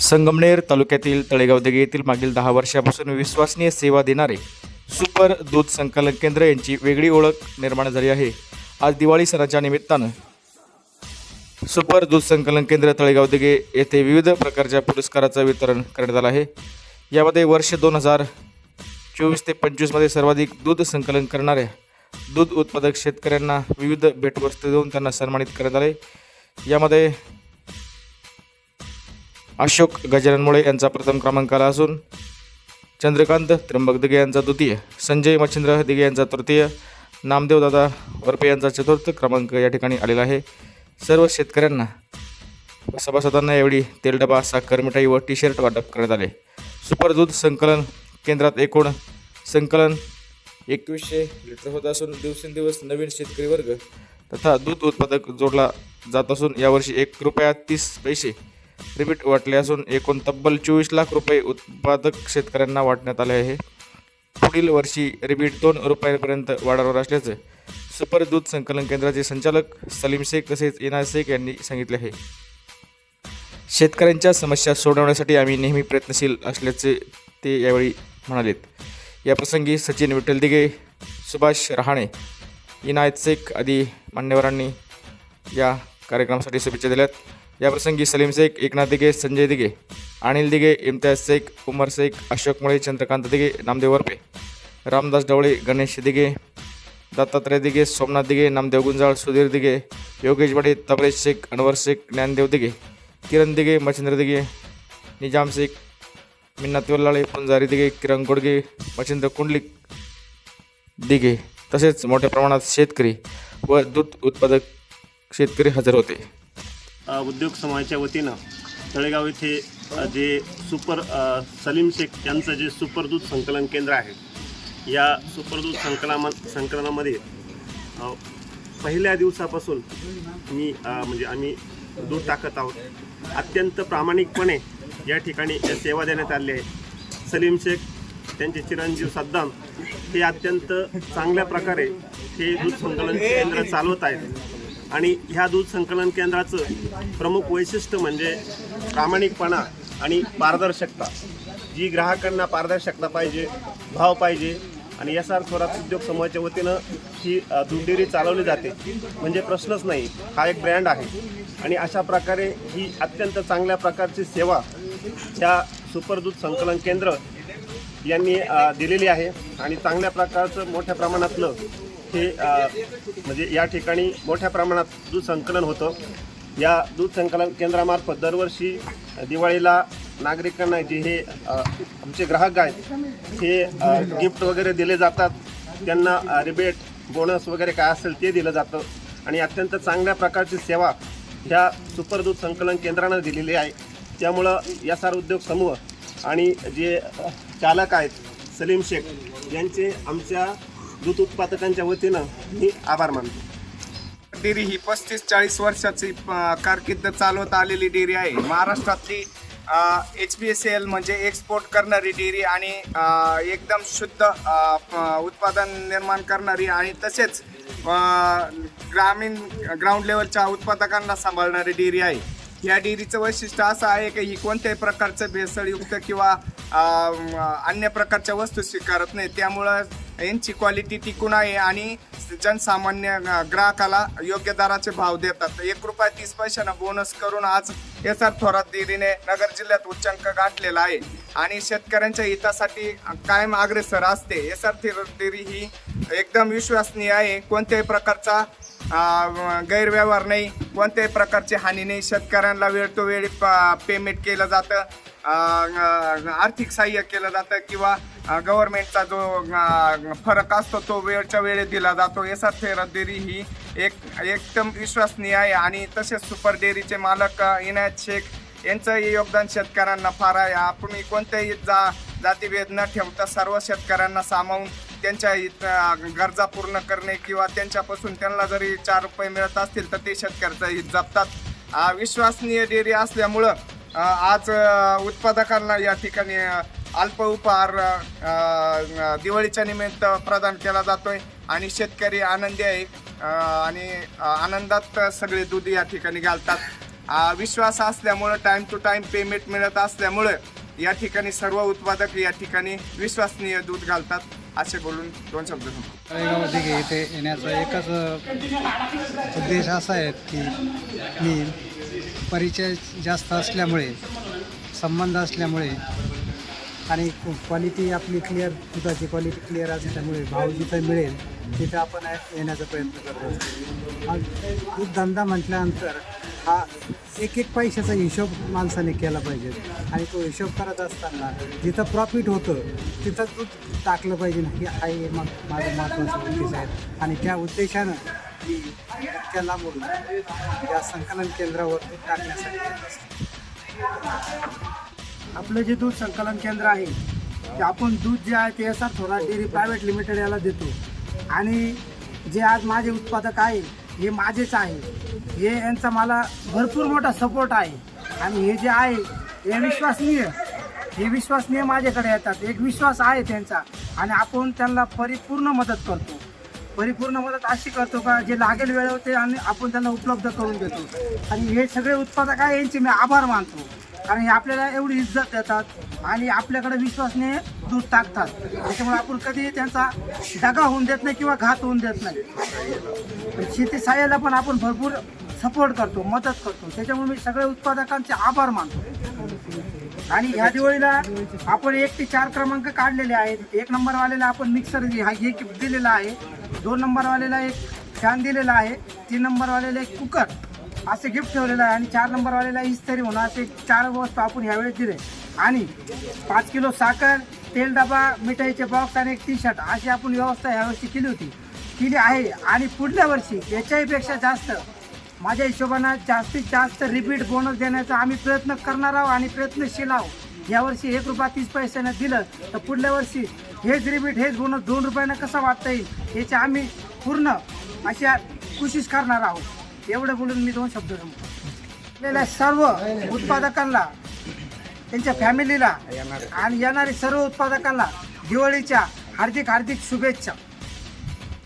संगमनेर तालुक्यातील तळेगाव दिगे येथील मागील दहा वर्षापासून विश्वसनीय सेवा देणारे सुपर दूध संकलन केंद्र यांची वेगळी ओळख निर्माण झाली आहे. आज दिवाळी सणाच्या निमित्तानं सुपर दूध संकलन केंद्र तळेगाव दिघे येथे विविध प्रकारच्या पुरस्काराचं वितरण करण्यात आलं आहे. यामध्ये वर्ष दोन हजार चोवीस ते पंचवीसमध्ये सर्वाधिक दूध संकलन करणाऱ्या दूध उत्पादक शेतकऱ्यांना विविध भेटवस्तू देऊन त्यांना सन्मानित करण्यात आले. यामध्ये अशोक गजानन मुळे यांचा प्रथम क्रमांक आला असून चंद्रकांत त्र्यंबक दिघे यांचा द्वितीय संजय मच्छिंद्र दिघे यांचा तृतीय नामदेवदादा वरपे यांचा चतुर्थ क्रमांक या ठिकाणी आलेला आहे. सर्व शेतकऱ्यांना सभासदांना एवढी तेलडबा साखर मिठाई व टी शर्ट वाटप करण्यात आले. सुपर दूध संकलन केंद्रात एकूण संकलन एकवीसशे लिटर होत असून दिवसेंदिवस नवीन शेतकरी वर्ग तथा दूध उत्पादक जोडला जात असून यावर्षी एक रुपया तीस पैसे रिबीट वाटले असून एकूण तब्बल चोवीस लाख रुपये उत्पादक शेतकऱ्यांना वाटण्यात आले आहे. पुढील वर्षी रिबीट दोन रुपयांपर्यंत वाढवणार असल्याचं सुपर दूध संकलन केंद्राचे संचालक सलीम शेख तसेच इनाज शेख यांनी सांगितले आहे. शेतकऱ्यांच्या समस्या सोडवण्यासाठी आम्ही नेहमी प्रयत्नशील असल्याचे ते यावेळी म्हणालेत. याप्रसंगी सचिन विठ्ठल दिघे सुभाष रहाणे इनायत शेख आदी मान्यवरांनी या कार्यक्रमासाठी शुभेच्छा दिल्यात. याप्रसंगी सलीम शेख एकनाथ दिघे संजय दिघे अनिल दिघे इम्तियाज शेख उमर शेख अशोक मुळे चंद्रकांत दिघे नामदेव वरपे रामदास ढवळे गणेश दिघे दत्तात्रय दिघे सोमनाथ दिघे नामदेव गुंजाळ सुधीर दिघे योगेश बडे तबरेज शेख अनवर शेख ज्ञानदेव दिघे किरण दिघे मच्छिंद्र दिघे निजाम शेख मिन्नात वेल्लाळे पुंजारी दिघे किरण गोडगे मच्छिंद्र कुंडलिक दिघे. तसेच मोठ्या प्रमाणात शेतकरी व दूध उत्पादक शेतकरी हजर होते. उद्योग समाजाच्या वतीनं तळेगाव येथे जे सुपर सलीम शेख यांचं जे सुपर दूध संकलन केंद्र आहे या सुपरदूध संकलना संकलनामध्ये पहिल्या दिवसापासून मी म्हणजे आम्ही दूध टाकत आहोत. अत्यंत प्रामाणिकपणे या ठिकाणी सेवा देण्यात आली आहे. सलीम शेख त्यांचे चिरंजीव सद्दाम हे अत्यंत चांगल्या प्रकारे हे दूध संकलन केंद्र चालवत आहेत. आणि ह्या दूध संकलन केंद्राचं प्रमुख वैशिष्ट्य म्हणजे प्रामाणिकपणा आणि पारदर्शकता. जी ग्राहकांना पारदर्शकता पाहिजे भाव पाहिजे आणि एस आर स्वराज उद्योग समूहाच्या वतीनं ही अ, चालवली जाते. म्हणजे प्रश्नच नाही हा एक ब्रँड आहे. आणि अशा प्रकारे ही अत्यंत चांगल्या प्रकारची सेवा ह्या सुपर दूध संकलन केंद्र यांनी दिलेली आहे. आणि चांगल्या प्रकारचं मोठ्या प्रमाणातलं हे म्हणजे या ठिकाणी मोठ्या प्रमाणात दूध संकलन होतं. या दूध संकलन केंद्रामार्फत दरवर्षी दिवाळीला नागरिकांना जे हे आमचे ग्राहक आहेत हे गिफ्ट वगैरे दिले जातात. त्यांना रिबेट बोनस वगैरे काय असेल ते दिलं जातं. आणि अत्यंत चांगल्या प्रकारची सेवा ह्या सुपर दूध संकलन केंद्रानं दिलेली आहे. त्यामुळं या सार उद्योग समूह आणि जे चालक आहेत सलीम शेख यांचे आमच्या दूध उत्पादकांच्या वतीनं मी आभार मानतो. डेअरी ही पस्तीस चाळीस वर्षाची कारकिर्द कारकीर्द चालवत आलेली डेअरी आहे. महाराष्ट्रातली एच बी एस एल म्हणजे एक्सपोर्ट करणारी डेअरी आणि एकदम शुद्ध उत्पादन निर्माण करणारी आणि तसेच ग्रामीण ग्राउंड लेवलच्या उत्पादकांना सांभाळणारी डेअरी आहे. या डेअरीचं वैशिष्ट्य असं आहे की ही कोणत्याही प्रकारचं भेसळयुक्त किंवा अन्य प्रकारच्या वस्तू स्वीकारत नाही. त्यामुळं यांची क्वालिटी टिकून आहे आणि जनसामान्य ग्राहकाला योग्य दराचे भाव देतात. एक रुपया तीस पैशानं बोनस करून आज एस आर थोरात दिरीने नगर जिल्ह्यात उच्चांक गाठलेला आहे. आणि शेतकऱ्यांच्या हितासाठी कायम अग्रेसर असते. एस आर दिरी ही एकदम विश्वसनीय आहे. कोणत्याही प्रकारचा गैरव्यवहार नाही. कोणत्याही प्रकारची हानी नाही. शेतकऱ्यांना वेळ तो वेळी पेमेंट केलं जातं. आर्थिक सहाय्य केलं जातं किंवा गव्हर्नमेंटचा जो फरक असतो तो वेळच्या वेळेत दिला जातो. एस आर डेअरी ही एक एकदम विश्वसनीय आहे आणि तसेच सुपर डेअरीचे मालक इनायत शेख यांचंही योगदान शेतकऱ्यांना फार आहे. आपण कोणत्याही जा जातीभेद न ठेवता सर्व शेतकऱ्यांना सामावून त्यांच्या गरजा पूर्ण करणे किंवा त्यांच्यापासून त्यांना जरी चार रुपये मिळत असतील तर ते शेतकऱ्याचं हित जपतात. विश्वसनीय डेअरी असल्यामुळं आज उत्पादकांना या ठिकाणी अल्प उपहार दिवाळीच्या निमित्त प्रदान केला जातोय. आणि शेतकरी आनंदी आहे. आणि आनंदात सगळे दूध या ठिकाणी घालतात. विश्वास असल्यामुळं टाईम टू टाईम पेमेंट मिळत असल्यामुळं या ठिकाणी सर्व उत्पादक या ठिकाणी विश्वसनीय दूध घालतात. असे बोलून दोन शब्द तळेगावमध्ये इथे येण्याचा एकच उद्देश असा आहे की मी परिचय जास्त असल्यामुळे संबंध असल्यामुळे आणि क्वालिटी आपली क्लिअर दुधाची क्वालिटी क्लिअर असल्यामुळे भाव जिथं मिळेल तिथं आपण येण्याचा प्रयत्न करतो आज दूध धंदा म्हटल्यानंतर हा एक एक पैशाचा हिशोब माणसाने केला पाहिजे. आणि तो हिशोब करत असताना जिथं प्रॉफिट होतं तिथं दूध टाकलं पाहिजे. हे आई मग माझं महत्त्वाचं उद्देश आहे. आणि त्या उद्देशानं मी इतक्या लांबून या संकलन केंद्रावर दूध टाकण्यासाठी आपलं जे दूध संकलन केंद्र आहे ते आपण दूध जे आहे ते S R Thorat dairy private limited याला देतो. आणि जे आज माझे उत्पादक आहे हे माझेच आहे. हे यांचा मला भरपूर मोठा सपोर्ट आहे. आणि हे जे आहे हे विश्वसनीय. हे विश्वसनीय माझ्याकडे येतात. एक विश्वास आहे त्यांचा. आणि आपण त्यांना परिपूर्ण मदत करतो. परिपूर्ण मदत अशी करतो का जे लागेल वेळेवर ते आणि आपण त्यांना उपलब्ध करून देतो. आणि हे सगळे उत्पादक आहे यांचे मी आभार मानतो. कारण हे आपल्याला एवढी इज्जत देतात आणि आपल्याकडे विश्वासने दूध टाकतात. त्याच्यामुळे आपण कधी त्यांचा दगा होऊन देत नाही किंवा घात होऊन देत नाही. शेती सहाय्याला पण आपण भरपूर सपोर्ट करतो मदत करतो. त्याच्यामुळे मी सगळ्या उत्पादकांचे आभार मानतो. आणि ह्या दिवाळीला आपण एक ते चार क्रमांक काढलेले आहेत. एक नंबरवालेला आपण मिक्सर हा हे गिफ्ट दिलेला आहे. दोन नंबरवालेला एक फॅन दिलेला आहे. तीन नंबरवालेला एक कुकर असे गिफ्ट ठेवलेलं आहे. आणि चार नंबरवालेला इस्तरी म्हणून असे चार वस्तू आपण ह्यावेळेस दिले. आणि पाच किलो साखर तेल डबा मिठाईचे बॉक्स आणि एक टी शर्ट अशी आपण व्यवस्था ह्यावर्षी केली होती. केली आहे. आणि पुढल्या वर्षी याच्याहीपेक्षा जास्त माझ्या हिशोबानं जास्तीत जास्त रिपीट बोनस देण्याचा आम्ही प्रयत्न करणार आहोत आणि प्रयत्नशील आहोत. यावर्षी एक रुपया तीस पैशानं दिलं तर पुढल्या वर्षी हेच रिपीट हेच बोनस दोन रुपयानं कसा वाटता येईल याची आम्ही पूर्ण अशा कोशिश करणार आहोत. एवढं बोलून मी दोन शब्द संपतो आपल्याला सर्व उत्पादकांना त्यांच्या फॅमिलीला आणि येणारे सर्व उत्पादकांना दिवाळीच्या हार्दिक हार्दिक शुभेच्छा.